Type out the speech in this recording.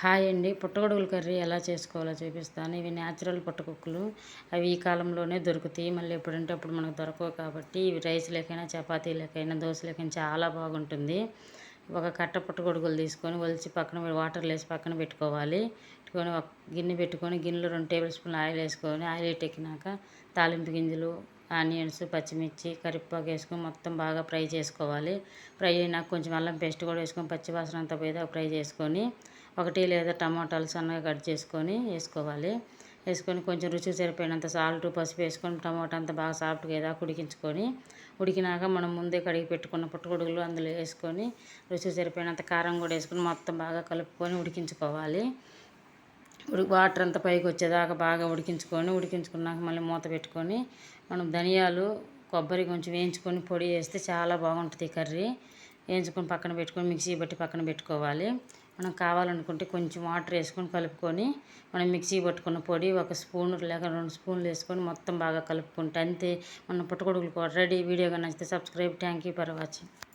Hi అండి. పుట్టగొడుగుల curry ఎలా చేసుకోవాలో చూపిస్తాను. ఇవి న్యాచురల్ పుట్టకుక్కలు అవి ఈ కాలంలోనే దొరుకుతాయి. మళ్ళీ ఎప్పుడంటే అప్పుడు మనకు దొరకవు కాబట్టి ఇవి రైస్ లేకైనా చపాతీలకైనా దోశలకైనా చాలా బాగుంటుంది. ఒక కట్ట పుట్టగొడుగులు తీసుకొని ఒలిచి పక్కన వాటర్ వేసి పక్కన పెట్టుకోవాలి. పెట్టుకొని ఒక గిన్నె పెట్టుకొని గిన్నెలో రెండు టేబుల్ స్పూన్ ఆయిల్ వేసుకొని ఆయిల్ ఎక్కినాక తాలింపు గింజలు ఆనియన్స్ పచ్చిమిర్చి కరివేపాకు వేసుకొని మొత్తం బాగా ఫ్రై చేసుకోవాలి. ఫ్రై అయినాక కొంచెం అల్లం పేస్ట్ కూడా వేసుకొని పచ్చివాసన అంతా పోయేదాకా ఫ్రై చేసుకొని ఒకటి లేదా టమాటాలు సన్నగా కట్ చేసుకొని వేసుకోవాలి. వేసుకొని కొంచెం రుచి సరిపోయినంత సాల్ట్ పసుపు వేసుకొని టమాటా అంతా బాగా సాఫ్ట్గా ఏదో ఉడికించుకొని ఉడికినాక మనం ముందే కడిగి పెట్టుకున్న పుట్టగొడుగులు అందులో వేసుకొని రుచి సరిపోయినంత కారం కూడా వేసుకొని మొత్తం బాగా కలుపుకొని ఉడికించుకోవాలి. వాటర్ అంతా పైకి వచ్చేదాకా బాగా ఉడికించుకొని ఉడికించుకున్నాక మళ్ళీ మూత పెట్టుకొని మనం ధనియాలు కొబ్బరి కొంచెం వేయించుకొని పొడి వేస్తే చాలా బాగుంటుంది కర్రీ. వేయించుకొని పక్కన పెట్టుకొని మిక్సీ బట్టి పక్కన పెట్టుకోవాలి. మనం కావాలనుకుంటే కొంచెం వాటర్ వేసుకొని కలుపుకొని మనం మిక్సీ పట్టుకున్న పొడి ఒక స్పూన్ లేక రెండు స్పూన్లు వేసుకొని మొత్తం బాగా కలుపుకుంటే అంతే. మన పుట్టగొడుగులు రెడీ. వీడియోగా నచ్చితే subscribe. Thank you for watching.